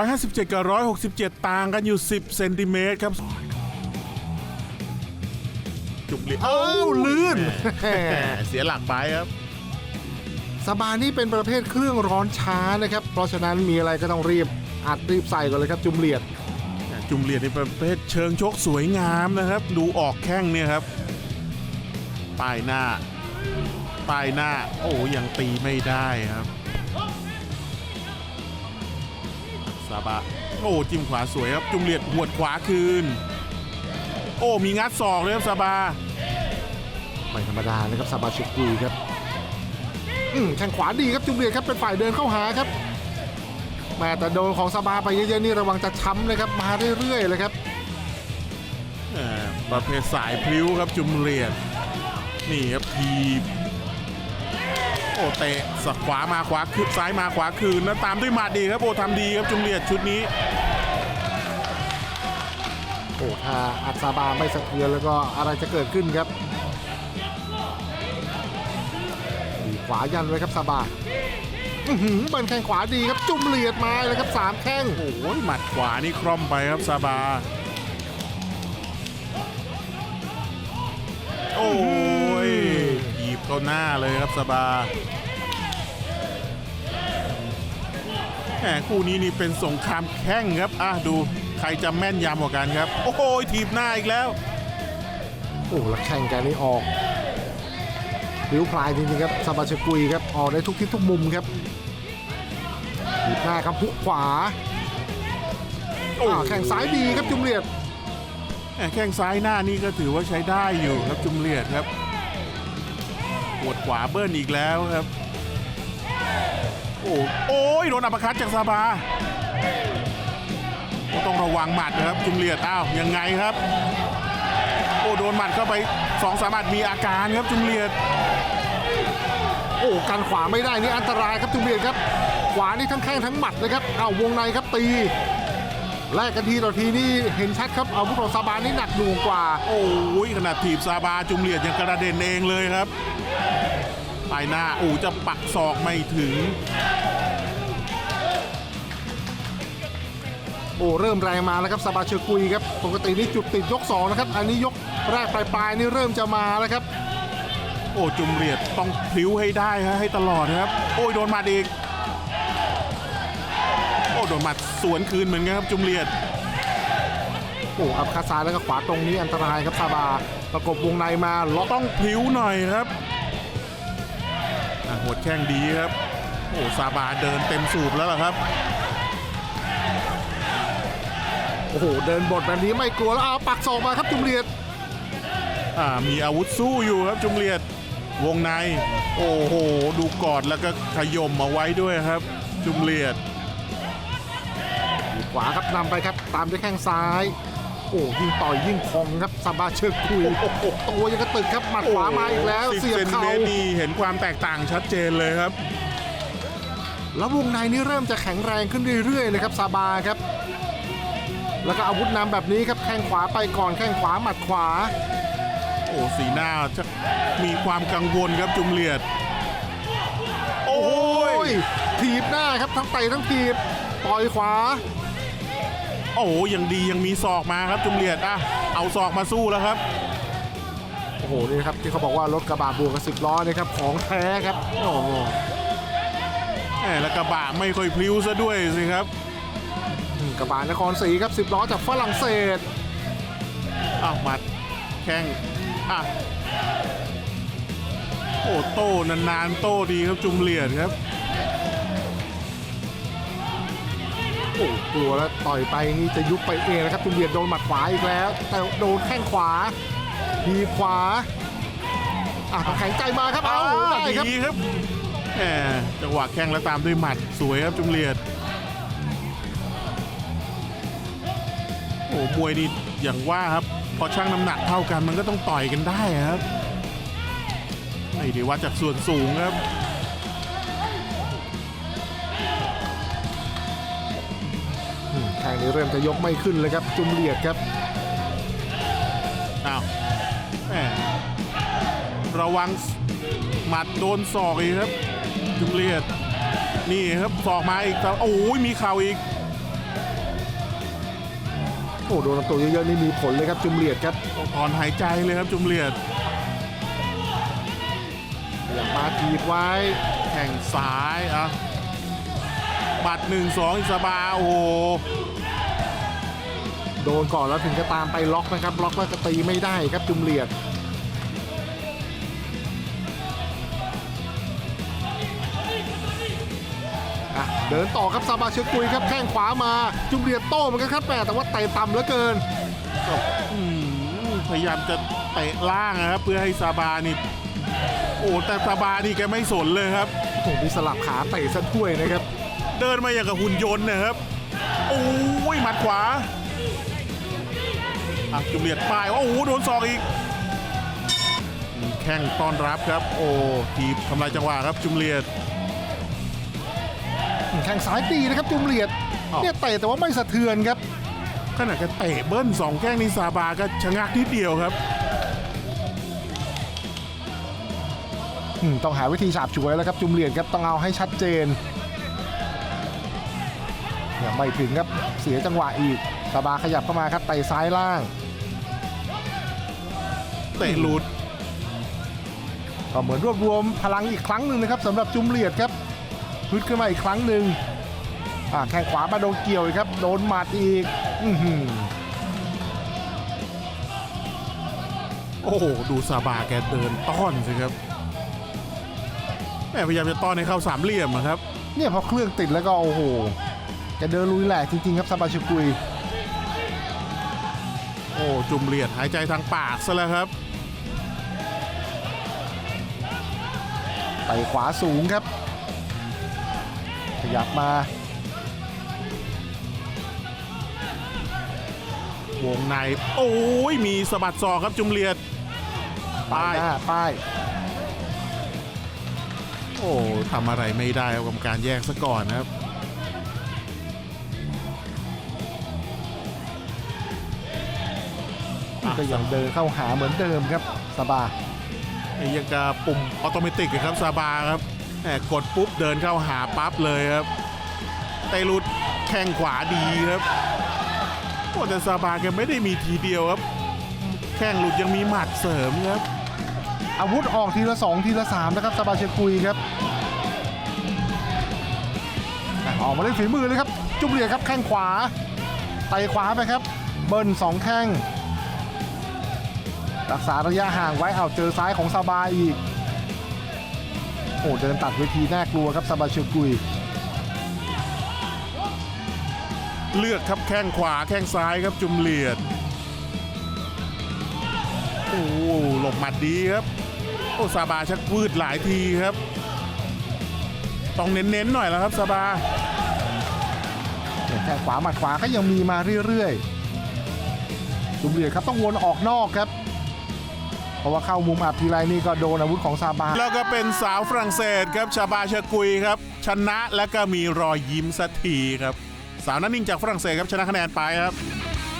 157 กับ 167 ต่างกันอยู่ 10 เซนติเมตรครับ จุกเหลียอ้าวลื่น แหมเสียหลักไปครับ สบานี่เป็นประเภทเครื่องร้อนช้านะครับ เพราะฉะนั้นมีอะไรก็ต้องรีบอัดรีบใส่ก่อนเลยครับจุมเลียด จุมเหลียดในประเภทเชิงชกสวยงามนะครับ ดูออกแข้งเนี่ยครับป้ายหน้าป้ายหน้า โอ้ยังตีไม่ได้ครับ ซาบะโอ้จิ้มขวาสวยครับจุมเหลียดหวดขวาคืน โอ้มีงัดศอกเลยครับซาบาไม่ธรรมดานะครับซาบาชิกุยครับอืมแข้งขวาดีครับจุมเลียดครับเป็นฝ่ายเดินเข้าหาครับแม่แต่โดนของซาบาไปเยอะๆนี่ระวังจะช้ำนะครับมาเรื่อยๆเลยครับเอ่อประเภทสายพลิ้วครับจุมเหลียดนี่ครับทีบโอ้เตะสักขวามาขวาคืนซ้ายมาขวาคืนแล้วตามด้วยหมัดดีครับโอ้ทำดีครับจุมเหลียดชุดนี้โอ้ถ้าอัดซาบาไม่สะเทือนแล้วก็อะไรจะเกิดขึ้นครับดีขวายันไว้ครับซาบาอื้อหือเบินแข้งขวาดีครับจุ่มเหลียดมาเลยครับสามแข้งโอ้ยหมัดขวานี่คล่อมไปครับซาบา โอ้ยหยีบ เข้าหน้าเลยครับซาบาแหมคู่นี้นี่เป็นสงครามแข้งครับอะดูใครจะแม่นยำกว่ากันครับ โอ้โหทีบหน้าอีกแล้วโอ้แล้วแข่งกันนี่ออกริ้วพลายจริงๆครับซาบาชกุยครับออกได้ทุกทิศทุกมุมครับหีบหน้าครับพุกขวาโอ้อ่าแข่งซ้ายดีครับจุมเลียดแหม่แข้งซ้ายหน้านี่ก็ถือว่าใช้ได้อยู่ครับจุมเลียดครับ ปวดขวาเบิ้ลอีกแล้วครับ โอ้โอ้ยโดนอัปคัตจากซาบาต้องระวังหมัดนะครับจุมเลียดอ้าวยังไงครับ โอ้โดนหมัดเข้าไปสองสามหมัดมีอาการครับจุมเลียดโอ้กันขวาไม่ได้นี่อันตรายครับจุมเลียดครับ ขวานี่ทั้งแข้งทั้งหมัดนะครับเอาวงในครับตี แลกกันทีต่อทีนี่เห็นชัดครับอาวุธของซาบานี่หนักหน่วงกว่า โอ้ยขนาดถีบซาบาจุมเลียดยังกระเด็นเองเลยครับปลายหน้าโอ้จะปักศอกไม่ถึง โอ้เริ่มแรงมาแล้วครับซาบาเชอร์กุยครับปกตินี่จุดติดยกสองนะครับ อันนี้ยกแรกปลายๆนี่เริ่มจะมาแล้วครับ โอ้จุมเลียดต้องพลิ้วให้ได้ฮะให้ตลอดนะครับ โอ้ยโดนหมัดอีก โดนหมัดสวนคืนเหมือนกันครับจุมเลียดโอ้อัพคาซ้ายแล้วก็ขวาตรงนี้อันตรายครับซาบาประกบวงในมาล็อกต้องพิ้วหน่อยครับหัวดแข้งดีครับ โอ้ซาบาเดินเต็มสูบแล้วล่ะครับโอ้โหเดินบทแบบนี้ไม่กลัวแล้วเอาปักศอกมาครับจุมเลียดอ่ามีอาวุธสู้อยู่ครับจุมเลียดวงใน โอ้โห ดูกอดแล้วก็ขย่มมาไว้ด้วยครับ จุมเลียด ขวาครับนำไปครับ ตามด้วยแข้งซ้าย โอ้ยิ่งต่อยยิ่งคองครับซาบาเชอร์กุยโอ้โหตัวยังกระตึกครับหมัดขวามาอีกแล้วสิบเสียบเซนเข่าเมตรนี่เห็นความแตกต่างชัดเจนเลยครับ แล้ววงในนี่เริ่มจะแข็งแรงขึ้นเรื่อยๆเลยครับซาบาครับ แล้วก็อาวุธนำแบบนี้ครับแข้งขวาไปก่อนแข้งขวาหมัดขวา โอ้สีหน้าจะมีความกังวลครับจุมเลียด โอ้โอ้ยยถีบหน้าครับทั้งเตะทั้งถีบต่อยขวา โอ้ยังดียังมีศอกมาครับจุมเลียดอะเอาศอกมาสู้แล้วครับโอ้โหนี่นะครับที่เขาบอกว่ารถกระบะบวกกับสิบล้อนะครับของแท้ครับโอ้โหแหมแล้วกระบะไม่ค่อยพลิ้วซะด้วยสิครับกระบะนครศรีครับสิบล้อจากฝรั่งเศสอ้าวหมัดแข้งอะโอ้โต้นานๆโต้ดีครับจุมเลียดครับ โอ้กลัวแล้วต่อยไปนี่จะยุบไปเองนะครับจุมเบียดโดนหมัดขวาอีกแล้ว แต่โดนแข้งขวาทีบขวาอะแข็งใจมาครับเอาได้ครับดีครับแหมจังหวะแข้งแล้วตามด้วยหมัดสวยครับจุมเลียดโอ้มวยนี่อย่างว่าครับ พอชั่งน้ำหนักเท่ากันมันก็ต้องต่อยกันได้ครับไม่ได้วัดจากส่วนสูงครับ แข่งนี้เริ่มจะยกไม่ขึ้นเลยครับ จุมเลียดครับอ้าวแหมระวังหมัดโดนศอกอีกครับ จุมเลียด นี่ครับศอกมาอีกแล้วโอ้ยมีเข่าอีกอ้โดนลำตัวเยอะๆนี่มีผลเลยครับจุมเลียดครับถอนหายใจเลยครับจุมเลียดอย่างมาทีบไว้แข่งซ้ายอะบัตรหนึ่งสองอิสบาโอ้โห โดนก่อนแล้วถึงจะตามไปล็อกนะครับล็อกแล้วจะตีไม่ได้ครับจุมเลียดอะเดินต่อครับซาบาเชกุยครับแข้งขวามาจุมเลียดโต้เหมือนกันครับแม่แต่ว่าเตะต่ำเหลือเกินอืมพยายามจะเตะล่างนะครับ เพื่อให้ซาบานี่โอ้แต่ซาบานี่แกไม่สนเลยครับโอ้โหมีสลับขาเตะซะถ้วยนะครับ เดินมาอย่างกับหุ่นยนต์นะครับโอ้ยหมัดขวา อะจุมเลียดป้ายโอ้โหโดนศอกอีกมีแข้งต้อนรับครับ โอ้ทีบทำลายจังหวะครับจุมเลียด แข้งซ้ายตีนะครับจุมเลียดอ้าว เนี่ยเตะแต่ว่าไม่สะเทือนครับขนาดแกเตะเบิ้ลสองแข้งนี่ซาบาก็ชะงักนิดเดียวครับ อืมต้องหาวิธีฉาบฉวยแล้วครับจุมเลียดครับต้องเอาให้ชัดเจนเนี่ยไม่ถึงครับเสียจังหวะอีก ซาบาขยับเข้ามาครับเตะซ้ายล่างเตะหลุดก็เหมือนรวบรวมพลังอีกครั้งหนึ่งนะครับสำหรับจุมเลียดครับพึดขึ้นมาอีกครั้งหนึ่งอ่าแข้งขวามาโดนเกี่ยวอีกครับ โดนหมัดอีกอื้อหือโอ้โห ดูซาบาแกเดินต้อนสิครับแม่พยายามจะต้อนให้เข้าสามเหลี่ยมอะครับ เนี่ยพอเครื่องติดแล้วก็โอ้โหแกเดินลุยแหลกจริงๆครับซาบาชกุยโอ้จุมเลียดหายใจทางปากซะแล้วครับไปขวาสูงครับ ขยับมา วงใน โอ้ยมีสะบัดศอกครับจุมเลียดป้ายหน้าป้าย โอ้ทำอะไรไม่ได้ครับกรรมการแยกซะก่อนนะครับ ก็ยังเดินเข้าหาเหมือนเดิมครับสบาไอ้ยังกับปุ่มออโตเมติกอะครับซาบาครับแหมกดปุ๊บเดินเข้าหาปั๊บเลยครับเตะหลุดแข้งขวาดีครับโอ้แต่ซาบาแกไม่ได้มีทีเดียวครับ แข้งหลุดยังมีหมัดเสริมครับ อาวุธออกทีละสองทีละสามนะครับสบาเชกุยครับอะออกมาเล่นฝีมือเลยครับ จุบเลียดครับแข้งขวาไต่ขวาไปครับ เบิ้ลสองแข้ง รักษาระยะห่างไว้เอาเจอซ้ายของซาบาอีก โอ้เดินตัดเวทีน่ากลัวครับซาบาเชกุย เลือกครับแข้งขวาแข้งซ้ายครับจุมเลียดโอ้หลบหมัดดีครับ โอ้ซาบาชักวืดหลายทีครับ ต้องเน้นๆหน่อยแล้วครับซาบาเนี่ยแข้งขวาหมัดขวาก็ยังมีมาเรื่อยๆจุมเลียดครับต้องวนออกนอกครับ เพราะว่าเข้ามุมอับทีไรนี่ก็โดนอาวุธของซาบา แล้วก็เป็นสาวฝรั่งเศสครับชาบาเชกุยครับ ชนะและก็มีรอยยิ้มสักทีครับ สาวนั้นนิ่งจากฝรั่งเศสครับชนะคะแนนไปครับ